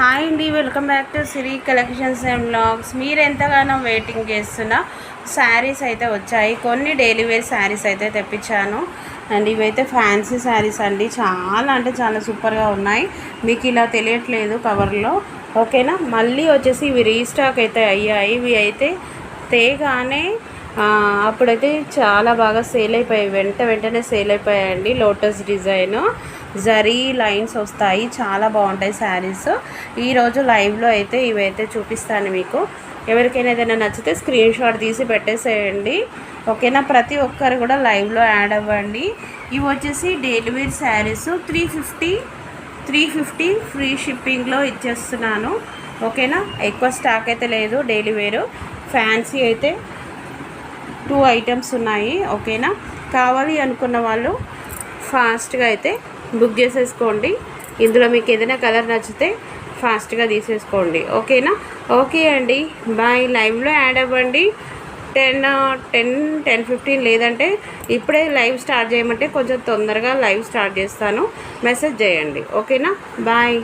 Hi అండి welcome back to Siri collections and blogs మీరు ఎంతగానో వెయిటింగ్ చేస్తున్న శారీస్ అయితే వచ్చాయి. కొన్ని డైలీ వేర్ శారీస్ అయితే తెప్పించాను. అండ్ ఇవైతే ఫ్యాన్సీ శారీస్ అండి. చాలా అంటే చాలా సూపర్గా ఉన్నాయి. మీకు ఇలా తెలియట్లేదు కవర్లో ఓకేనా? మళ్ళీ వచ్చేసి ఇవి రీస్టాక్ అయితే అయ్యాయి. ఇవి అయితే తేగానే అప్పుడైతే చాలా బాగా సేల్ అయిపోయాయి. వెంట వెంటనే సేల్ అయిపోయాయండి లోటస్ డిజైన్. జరీ లైన్స్ వస్తాయి. చాలా బాగుంటాయి శారీస్. ఈరోజు లైవ్లో అయితే ఇవైతే చూపిస్తాను మీకు. ఎవరికైనా ఏదైనా నచ్చితే స్క్రీన్ షాట్ తీసి పెట్టేసేయండి. ఓకేనా? ప్రతి ఒక్కరు కూడా లైవ్లో యాడ్ అవ్వండి. ఇవి వచ్చేసి daily wear sarees. Three fifty three fifty free షిప్పింగ్లో ఇచ్చేస్తున్నాను. ఓకేనా? ఎక్కువ స్టాక్ అయితే లేదు డైలీ వేరు ఫ్యాన్సీ అయితే టూ ఐటమ్స్ ఉన్నాయి ఓకేనా? కావాలి అనుకున్న వాళ్ళు ఫాస్ట్గా అయితే బుక్ చేసేసుకోండి. ఇందులో మీకు ఏదైనా కలర్ నచ్చితే ఫాస్ట్గా తీసేసుకోండి ఓకేనా? ఓకే అండి బాయ్. లైవ్లో యాడ్ అవ్వండి. టెన్ టెన్ టెన్ ఫిఫ్టీన్ లేదంటే ఇప్పుడే లైవ్ స్టార్ట్ చేయమంటే కొంచెం తొందరగా లైవ్ స్టార్ట్ చేస్తాను. మెసేజ్ చేయండి ఓకేనా? బాయ్.